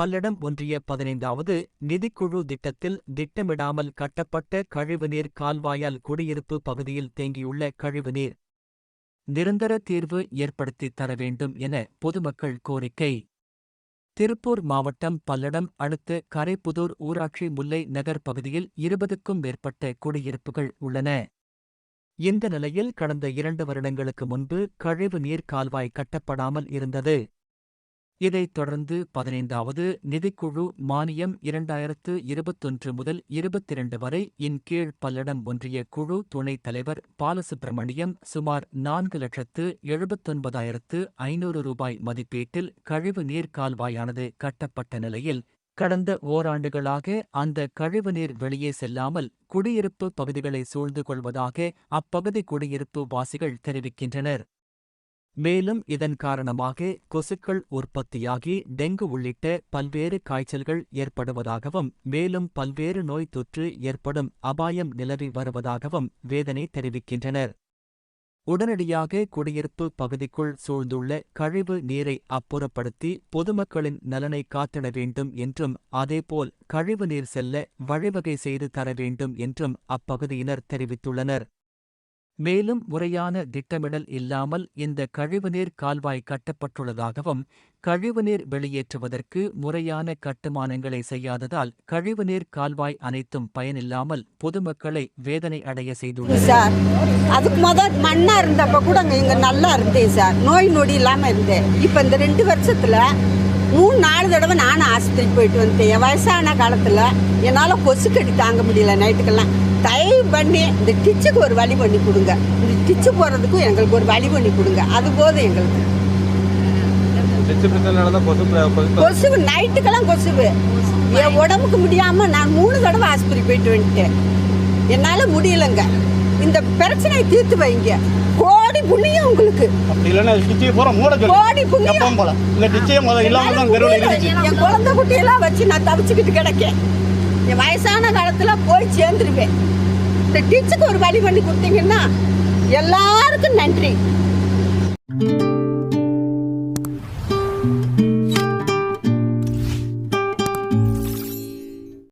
பல்லடம் ஒன்றிய பதினைந்தாவது நிதிக்குழு திட்டத்தில் திட்டமிடாமல் கட்டப்பட்ட கழிவுநீர் கால்வாயால் குடியிருப்பு பகுதியில் தேங்கியுள்ள கழிவுநீர் நிரந்தர தீர்வு ஏற்படுத்தித் தர வேண்டும் என பொதுமக்கள் கோரிக்கை. திருப்பூர் மாவட்டம் பல்லடம் அடுத்த கரைப்புதூர் ஊராட்சி முல்லை நகர் பகுதியில் இருபதுக்கும் மேற்பட்ட குடியிருப்புகள் உள்ளன. இந்த நிலையில் கடந்த இரண்டு வருடங்களுக்கு முன்பு கழிவு நீர் கால்வாய் கட்டப்படாமல் இருந்தது. இதைத் தொடர்ந்து பதினைந்தாவது நிதிக்குழு மானியம் இரண்டாயிரத்து இருபத்தொன்று முதல் இருபத்திரண்டு வரை இன் கீழ் பல்லடம் ஒன்றிய குழு துணைத் தலைவர் பாலசுப்பிரமணியம் சுமார் நான்கு லட்சத்து எழுபத்தொன்பதாயிரத்து ஐநூறு ரூபாய் மதிப்பீட்டில் கழிவு நீர் கால்வாயானது கட்டப்பட்ட நிலையில் கடந்த ஓராண்டுகளாக அந்த கழிவுநீர் வெளியே செல்லாமல் குடியிருப்பு பகுதிகளை சூழ்ந்து கொள்வதாக அப்பகுதி குடியிருப்பு வாசிகள் தெரிவிக்கின்றனர். மேலும் இதன் காரணமாக கொசுக்கள் உற்பத்தியாகி டெங்கு உள்ளிட்ட பல்வேறு காய்ச்சல்கள் ஏற்படுவதாகவும் மேலும் பல்வேறு நோய் தொற்று ஏற்படும் அபாயம் நிலவி வருவதாகவும் வேதனை தெரிவிக்கின்றனர். உடனடியாக குடியிருப்பு பகுதிக்குள் சூழ்ந்துள்ள கழிவு நீரை அப்புறப்படுத்தி பொதுமக்களின் நலனை காத்திட வேண்டும் என்றும் அதேபோல் கழிவு நீர் செல்ல வழிவகை செய்து தர வேண்டும் என்றும் அப்பகுதியினர் தெரிவித்துள்ளனர். மேலும் முறையான திட்டமிடல் இல்லாமல் இந்த கழிவுநீர் கால்வாய் கட்டப்பட்டுள்ளதாகவும் கழிவுநீர் வெளியேற்றுவதற்கு முறையான கட்டுமானங்களை செய்யாததால் கழிவுநீர் கால்வாய் அனைத்தும் பயனில்லாமல் பொதுமக்களை வேதனை அடைய செய்துள்ளது சார் அதுக்கு முதல் மண்ணா இருந்தப்ப கூட இங்க நல்லா இருந்தேன் சார். நோய் நொடி இல்லாம இருந்தேன் இப்ப இந்த ரெண்டு வருஷத்துல மூணு நாலு தடவை நானும் ஆஸ்பத்திரிக்கு போயிட்டு வந்துட்டேன். வயசான காலத்துல என்னால கொசு கடி தாங்க முடியல நைட்டுக்கெல்லாம். தயவு பண்ணி இந்த டிச்சுக்கு ஒரு வழி பண்ணி கொடுங்க. இந்த டிச்சு போறதுக்கும் எங்களுக்கு ஒரு வழி பண்ணி கொடுங்க. அது போதும் எங்களுக்கு. கொசு. கொசுவு நைட்டுக்கெல்லாம் கொசுவு. என் உடம்புக்கு முடியாம நான் மூணு தடவை ஆஸ்பத்திரி போயிட்டு வந்துட்டேன். என்னால முடியலங்க. இந்த பிரச்சனையை தீர்த்து வைங்க. கோடி புண்ணியம் உங்களுக்கு. கோடி புண்ணியம். என் குழந்தை குட்டியெல்லாம் வச்சு நான் தவிச்சுக்கிட்டு கிடக்கேன். என் வயசான காலத்தில் போய் சேர்ந்துருவேன். இந்த டீச்சுக்கு ஒரு வழி பண்ணி கொடுத்தீங்கன்னா எல்லாருக்கும் நன்றி.